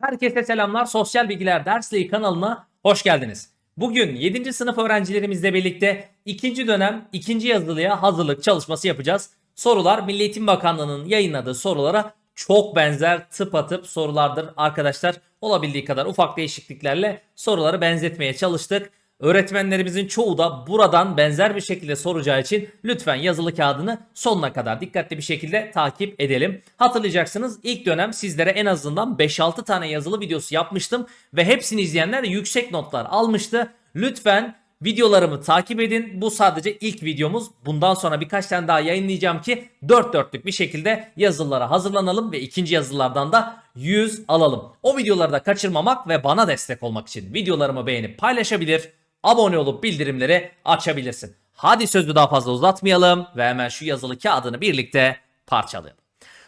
Herkese selamlar. Sosyal Bilgiler Dersliği kanalına hoş geldiniz. Bugün 7. sınıf öğrencilerimizle birlikte ikinci dönem ikinci yazılıya hazırlık çalışması yapacağız. Sorular Milli Eğitim Bakanlığı'nın yayınladığı sorulara çok benzer tıpatıp sorulardır arkadaşlar. Olabildiği kadar ufak değişikliklerle soruları benzetmeye çalıştık. Öğretmenlerimizin çoğu da buradan benzer bir şekilde soracağı için lütfen yazılı kağıdını sonuna kadar dikkatli bir şekilde takip edelim. Hatırlayacaksınız ilk dönem sizlere en azından 5-6 tane yazılı videosu yapmıştım ve hepsini izleyenler yüksek notlar almıştı. Lütfen videolarımı takip edin. Bu sadece ilk videomuz. Bundan sonra birkaç tane daha yayınlayacağım ki dört dörtlük bir şekilde yazılılara hazırlanalım ve ikinci yazılardan da 100 alalım. O videoları da kaçırmamak ve bana destek olmak için videolarımı beğenip paylaşabilir, abone olup bildirimleri açabilirsin. Hadi sözü daha fazla uzatmayalım ve hemen şu yazılı kağıdını birlikte parçalayalım.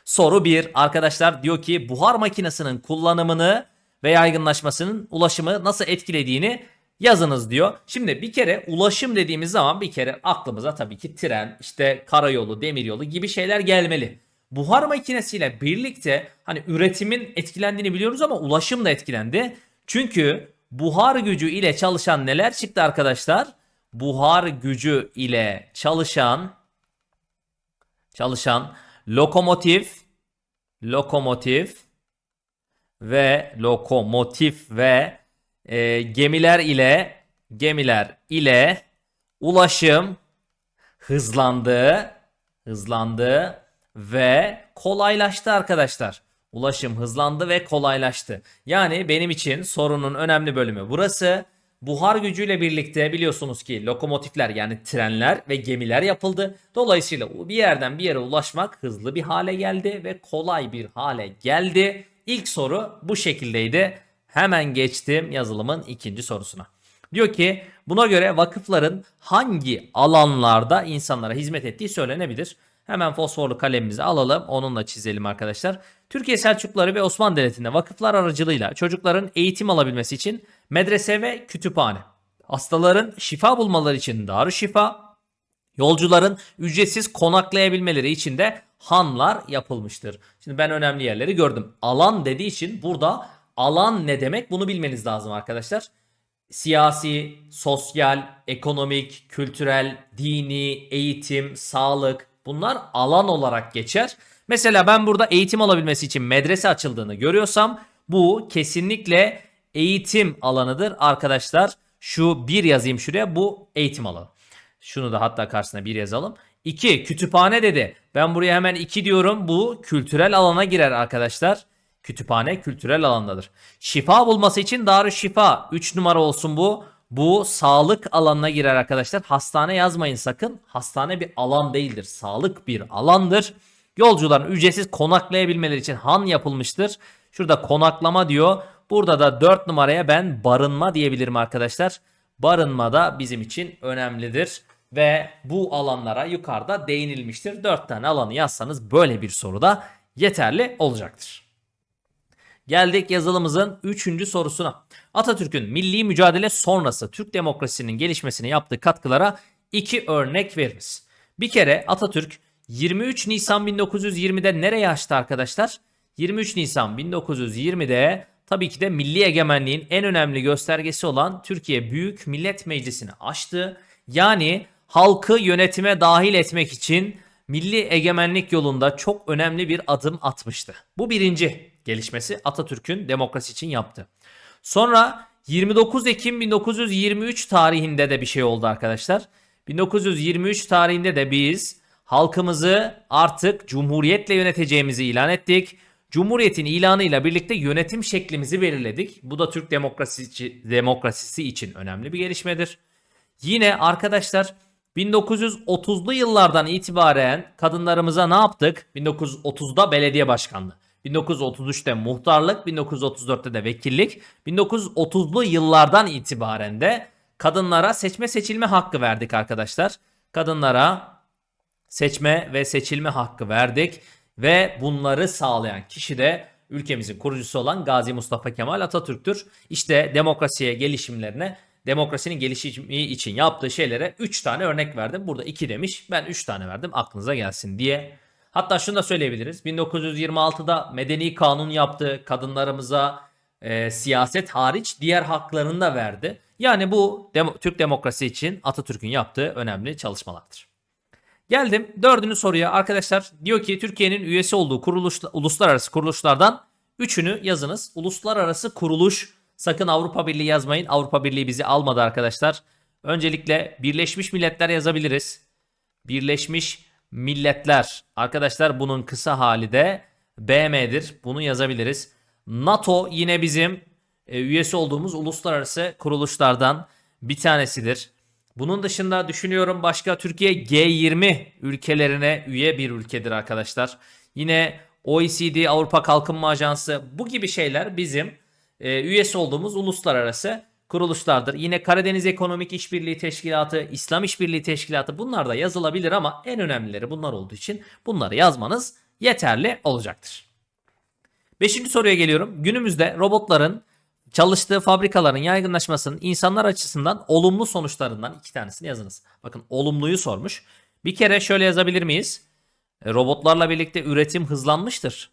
Soru 1 arkadaşlar diyor ki buhar makinesinin kullanımını ve yaygınlaşmasının ulaşımı nasıl etkilediğini yazınız diyor. Şimdi bir kere ulaşım dediğimiz zaman bir kere aklımıza tabii ki tren, işte karayolu, demiryolu gibi şeyler gelmeli. Buhar makinesiyle birlikte hani üretimin etkilendiğini biliyoruz ama ulaşım da etkilendi. Çünkü buhar gücü ile çalışan neler çıktı arkadaşlar? Buhar gücü ile çalışan çalışan lokomotif lokomotif ve lokomotif ve e, gemiler ile gemiler ile ulaşım hızlandı hızlandı ve kolaylaştı arkadaşlar. Ulaşım hızlandı ve kolaylaştı. Yani benim için sorunun önemli bölümü burası. Buhar gücüyle birlikte biliyorsunuz ki lokomotifler yani trenler ve gemiler yapıldı. Dolayısıyla bir yerden bir yere ulaşmak hızlı bir hale geldi ve kolay bir hale geldi. İlk soru bu şekildeydi. Hemen geçtim yazılımın ikinci sorusuna. Diyor ki buna göre vakıfların hangi alanlarda insanlara hizmet ettiği söylenebilir. Hemen fosforlu kalemimizi alalım. Onunla çizelim arkadaşlar. Türkiye Selçukluları ve Osmanlı Devleti'nde vakıflar aracılığıyla çocukların eğitim alabilmesi için medrese ve kütüphane, hastaların şifa bulmaları için darüşşifa, yolcuların ücretsiz konaklayabilmeleri için de hanlar yapılmıştır. Şimdi ben önemli yerleri gördüm. Alan dediği için burada alan ne demek bunu bilmeniz lazım arkadaşlar. Siyasi, sosyal, ekonomik, kültürel, dini, eğitim, sağlık bunlar alan olarak geçer. Mesela ben burada eğitim alabilmesi için medrese açıldığını görüyorsam bu kesinlikle eğitim alanıdır arkadaşlar. Şu bir yazayım şuraya bu eğitim alanı. Şunu da hatta karşısına bir yazalım. 2 kütüphane dedi. Ben buraya hemen 2 diyorum. Bu kültürel alana girer arkadaşlar. Kütüphane kültürel alandadır. Şifa bulması için Darüşşifa 3 numara olsun bu. Bu sağlık alanına girer arkadaşlar. Hastane yazmayın sakın. Hastane bir alan değildir. Sağlık bir alandır. Yolcuların ücretsiz konaklayabilmeleri için han yapılmıştır. Şurada konaklama diyor. Burada da 4 numaraya ben barınma diyebilirim arkadaşlar. Barınma da bizim için önemlidir. Ve bu alanlara yukarıda değinilmiştir. 4 tane alanı yazsanız böyle bir soruda yeterli olacaktır. Geldik yazılımızın 3. sorusuna. Atatürk'ün milli mücadele sonrası Türk demokrasisinin gelişmesine yaptığı katkılara iki örnek veririz. Bir kere Atatürk 23 Nisan 1920'de nereye açtı arkadaşlar? 23 Nisan 1920'de tabii ki de milli egemenliğin en önemli göstergesi olan Türkiye Büyük Millet Meclisi'ni açtı. Yani halkı yönetime dahil etmek için milli egemenlik yolunda çok önemli bir adım atmıştı. Bu birinci gelişmesi Atatürk'ün demokrasi için yaptı. Sonra 29 Ekim 1923 tarihinde de bir şey oldu arkadaşlar. 1923 tarihinde de biz halkımızı artık cumhuriyetle yöneteceğimizi ilan ettik. Cumhuriyetin ilanıyla birlikte yönetim şeklimizi belirledik. Bu da Türk demokrasisi, demokrasisi için önemli bir gelişmedir. Yine arkadaşlar 1930'lu yıllardan itibaren kadınlarımıza ne yaptık? 1930'da belediye başkanlığı. 1933'te muhtarlık, 1934'te de vekillik, 1930'lu yıllardan itibaren de kadınlara seçme seçilme hakkı verdik arkadaşlar. Kadınlara seçme ve seçilme hakkı verdik ve bunları sağlayan kişi de ülkemizin kurucusu olan Gazi Mustafa Kemal Atatürk'tür. İşte demokrasiye gelişimlerine demokrasinin gelişimi için yaptığı şeylere 3 tane örnek verdim. Burada 2 demiş. Ben 3 tane verdim aklınıza gelsin diye. Hatta şunu da söyleyebiliriz. 1926'da medeni kanun yaptı. Kadınlarımıza e, siyaset hariç diğer haklarını da verdi. Yani bu demo- Türk demokrasi için Atatürk'ün yaptığı önemli çalışmalardır. Geldim dördüncü soruya arkadaşlar diyor ki Türkiye'nin üyesi olduğu kuruluş, uluslararası kuruluşlardan üçünü yazınız. Uluslararası kuruluş sakın Avrupa Birliği yazmayın. Avrupa Birliği bizi almadı arkadaşlar. Öncelikle Birleşmiş Milletler yazabiliriz. Birleşmiş Milletler. Arkadaşlar bunun kısa hali de BM'dir. Bunu yazabiliriz. NATO yine bizim e, üyesi olduğumuz uluslararası kuruluşlardan bir tanesidir. Bunun dışında düşünüyorum başka Türkiye G20 ülkelerine üye bir ülkedir arkadaşlar. Yine OECD Avrupa Kalkınma Ajansı bu gibi şeyler bizim e, üyesi olduğumuz uluslararası kuruluşlardır. Yine Karadeniz Ekonomik İşbirliği Teşkilatı, İslam İşbirliği Teşkilatı bunlar da yazılabilir ama en önemlileri bunlar olduğu için bunları yazmanız yeterli olacaktır. Beşinci soruya geliyorum. Günümüzde robotların çalıştığı fabrikaların yaygınlaşmasının insanlar açısından olumlu sonuçlarından iki tanesini yazınız. Bakın olumluyu sormuş. Bir kere şöyle yazabilir miyiz? Robotlarla birlikte üretim hızlanmıştır.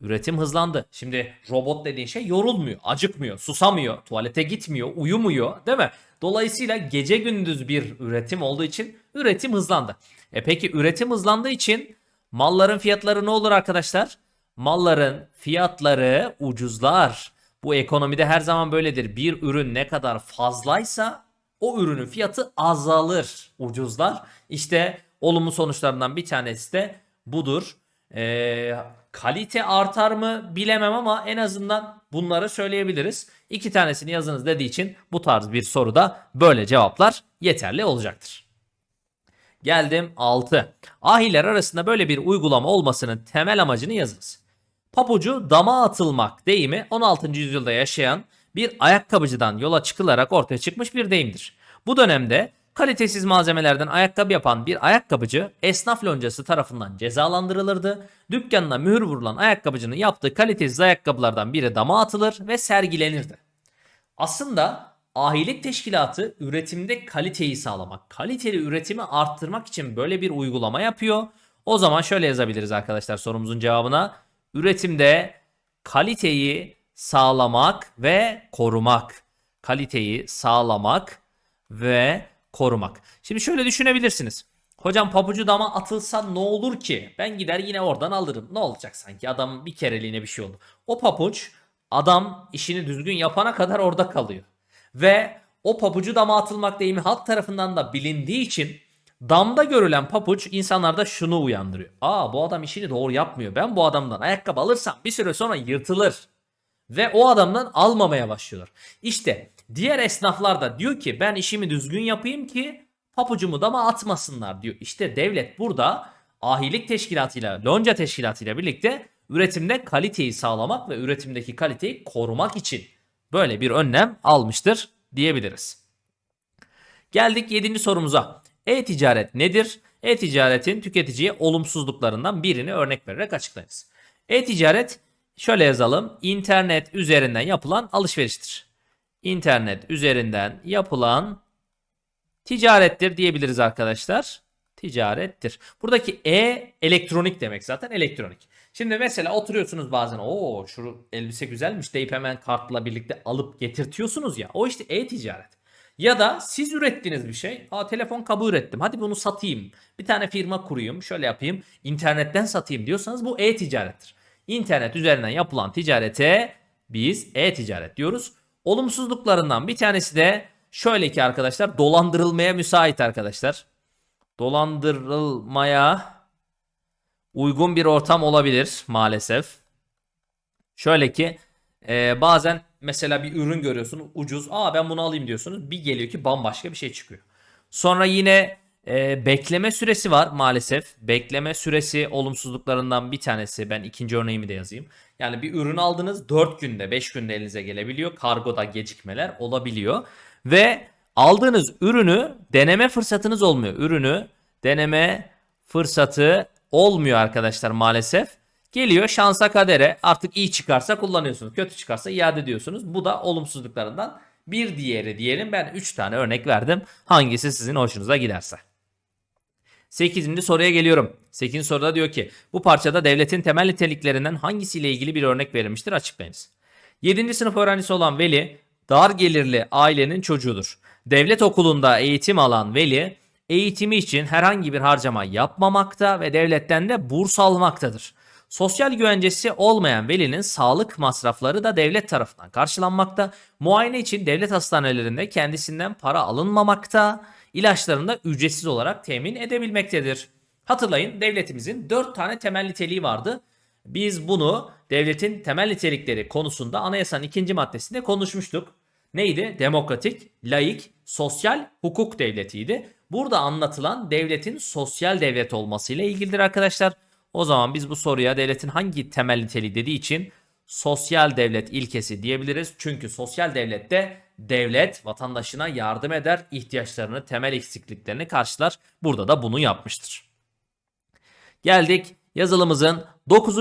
Üretim hızlandı. Şimdi robot dediğin şey yorulmuyor, acıkmıyor, susamıyor, tuvalete gitmiyor, uyumuyor değil mi? Dolayısıyla gece gündüz bir üretim olduğu için üretim hızlandı. E peki üretim hızlandığı için malların fiyatları ne olur arkadaşlar? Malların fiyatları ucuzlar. Bu ekonomide her zaman böyledir. Bir ürün ne kadar fazlaysa o ürünün fiyatı azalır, ucuzlar. İşte olumlu sonuçlarından bir tanesi de budur. Ee, kalite artar mı bilemem ama en azından bunları söyleyebiliriz. İki tanesini yazınız dediği için bu tarz bir soruda böyle cevaplar yeterli olacaktır. Geldim 6. Ahiler arasında böyle bir uygulama olmasının temel amacını yazınız. Papucu dama atılmak deyimi 16. yüzyılda yaşayan bir ayakkabıcıdan yola çıkılarak ortaya çıkmış bir deyimdir. Bu dönemde kalitesiz malzemelerden ayakkabı yapan bir ayakkabıcı esnaf loncası tarafından cezalandırılırdı. Dükkanına mühür vurulan ayakkabıcının yaptığı kalitesiz ayakkabılardan biri dama atılır ve sergilenirdi. Aslında ahilik teşkilatı üretimde kaliteyi sağlamak, kaliteli üretimi arttırmak için böyle bir uygulama yapıyor. O zaman şöyle yazabiliriz arkadaşlar sorumuzun cevabına. Üretimde kaliteyi sağlamak ve korumak. Kaliteyi sağlamak ve korumak. Şimdi şöyle düşünebilirsiniz. Hocam pabucu dama atılsa ne olur ki? Ben gider yine oradan alırım. Ne olacak sanki? Adam bir kereliğine bir şey oldu. O papuç adam işini düzgün yapana kadar orada kalıyor. Ve o pabucu dama atılmak deyimi halk tarafından da bilindiği için damda görülen papuç insanlarda şunu uyandırıyor. Aa bu adam işini doğru yapmıyor. Ben bu adamdan ayakkabı alırsam bir süre sonra yırtılır. Ve o adamdan almamaya başlıyorlar. İşte diğer esnaflar da diyor ki ben işimi düzgün yapayım ki papucumu dama atmasınlar diyor. İşte devlet burada ahilik teşkilatıyla, lonca teşkilatıyla birlikte üretimde kaliteyi sağlamak ve üretimdeki kaliteyi korumak için böyle bir önlem almıştır diyebiliriz. Geldik 7. sorumuza. E-ticaret nedir? E-ticaretin tüketiciye olumsuzluklarından birini örnek vererek açıklayınız. E-ticaret şöyle yazalım. İnternet üzerinden yapılan alışveriştir. İnternet üzerinden yapılan ticarettir diyebiliriz arkadaşlar. Ticarettir. Buradaki E elektronik demek zaten elektronik. Şimdi mesela oturuyorsunuz bazen o şu elbise güzelmiş deyip hemen kartla birlikte alıp getirtiyorsunuz ya. O işte e-ticaret. Ya da siz ürettiğiniz bir şey. Aa telefon kabı ürettim. Hadi bunu satayım. Bir tane firma kurayım. Şöyle yapayım. İnternetten satayım diyorsanız bu e-ticarettir. İnternet üzerinden yapılan ticarete biz e-ticaret diyoruz. Olumsuzluklarından bir tanesi de şöyle ki arkadaşlar dolandırılmaya müsait arkadaşlar. Dolandırılmaya uygun bir ortam olabilir maalesef. Şöyle ki e, bazen mesela bir ürün görüyorsunuz ucuz. Aa ben bunu alayım diyorsunuz. Bir geliyor ki bambaşka bir şey çıkıyor. Sonra yine e, bekleme süresi var maalesef. Bekleme süresi olumsuzluklarından bir tanesi. Ben ikinci örneğimi de yazayım. Yani bir ürün aldınız 4 günde 5 günde elinize gelebiliyor. Kargoda gecikmeler olabiliyor. Ve aldığınız ürünü deneme fırsatınız olmuyor. Ürünü deneme fırsatı olmuyor arkadaşlar maalesef. Geliyor şansa kadere artık iyi çıkarsa kullanıyorsunuz. Kötü çıkarsa iade ediyorsunuz. Bu da olumsuzluklarından bir diğeri diyelim. Ben 3 tane örnek verdim. Hangisi sizin hoşunuza giderse. 8. soruya geliyorum. 8. soruda diyor ki bu parçada devletin temel niteliklerinden hangisiyle ilgili bir örnek verilmiştir açıklayınız. 7. sınıf öğrencisi olan veli dar gelirli ailenin çocuğudur. Devlet okulunda eğitim alan veli eğitimi için herhangi bir harcama yapmamakta ve devletten de burs almaktadır. Sosyal güvencesi olmayan velinin sağlık masrafları da devlet tarafından karşılanmakta. Muayene için devlet hastanelerinde kendisinden para alınmamakta. İlaçlarını da ücretsiz olarak temin edebilmektedir. Hatırlayın devletimizin 4 tane temel niteliği vardı. Biz bunu devletin temel nitelikleri konusunda anayasanın ikinci maddesinde konuşmuştuk. Neydi? Demokratik, laik, sosyal hukuk devletiydi. Burada anlatılan devletin sosyal devlet olmasıyla ilgilidir arkadaşlar. O zaman biz bu soruya devletin hangi temel niteliği dediği için sosyal devlet ilkesi diyebiliriz. Çünkü sosyal devlette devlet vatandaşına yardım eder, ihtiyaçlarını, temel eksikliklerini karşılar. Burada da bunu yapmıştır. Geldik yazılımızın 9.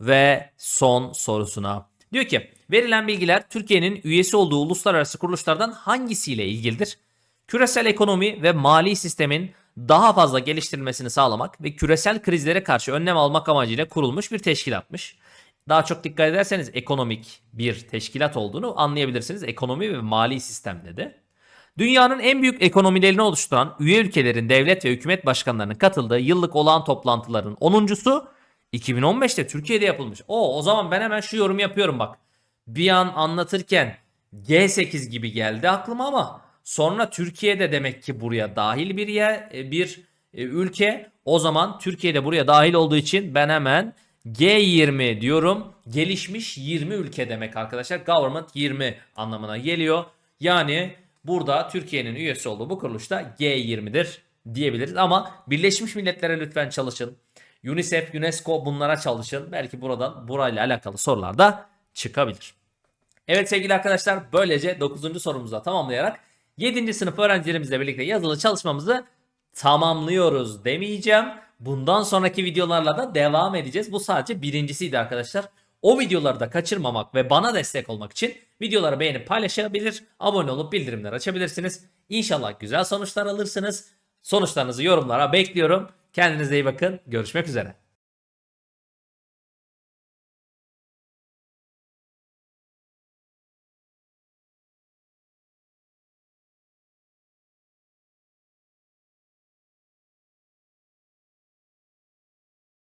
ve son sorusuna. Diyor ki verilen bilgiler Türkiye'nin üyesi olduğu uluslararası kuruluşlardan hangisiyle ilgilidir? Küresel ekonomi ve mali sistemin daha fazla geliştirilmesini sağlamak ve küresel krizlere karşı önlem almak amacıyla kurulmuş bir teşkilatmış. Daha çok dikkat ederseniz ekonomik bir teşkilat olduğunu anlayabilirsiniz. Ekonomi ve mali sistemde de. Dünyanın en büyük ekonomilerini oluşturan üye ülkelerin devlet ve hükümet başkanlarının katıldığı yıllık olağan toplantıların 10.sü 2015'te Türkiye'de yapılmış. O o zaman ben hemen şu yorum yapıyorum bak. Bir an anlatırken G8 gibi geldi aklıma ama sonra Türkiye'de demek ki buraya dahil bir yer e, bir e, ülke. O zaman Türkiye'de buraya dahil olduğu için ben hemen G20 diyorum. Gelişmiş 20 ülke demek arkadaşlar. Government 20 anlamına geliyor. Yani burada Türkiye'nin üyesi olduğu bu kuruluşta G20'dir diyebiliriz. Ama Birleşmiş Milletler'e lütfen çalışın. UNICEF, UNESCO bunlara çalışın. Belki buradan burayla alakalı sorular da çıkabilir. Evet sevgili arkadaşlar böylece 9. sorumuzu tamamlayarak 7. sınıf öğrencilerimizle birlikte yazılı çalışmamızı tamamlıyoruz demeyeceğim. Bundan sonraki videolarla da devam edeceğiz. Bu sadece birincisiydi arkadaşlar. O videoları da kaçırmamak ve bana destek olmak için videoları beğenip paylaşabilir, abone olup bildirimler açabilirsiniz. İnşallah güzel sonuçlar alırsınız. Sonuçlarınızı yorumlara bekliyorum. Kendinize iyi bakın. Görüşmek üzere.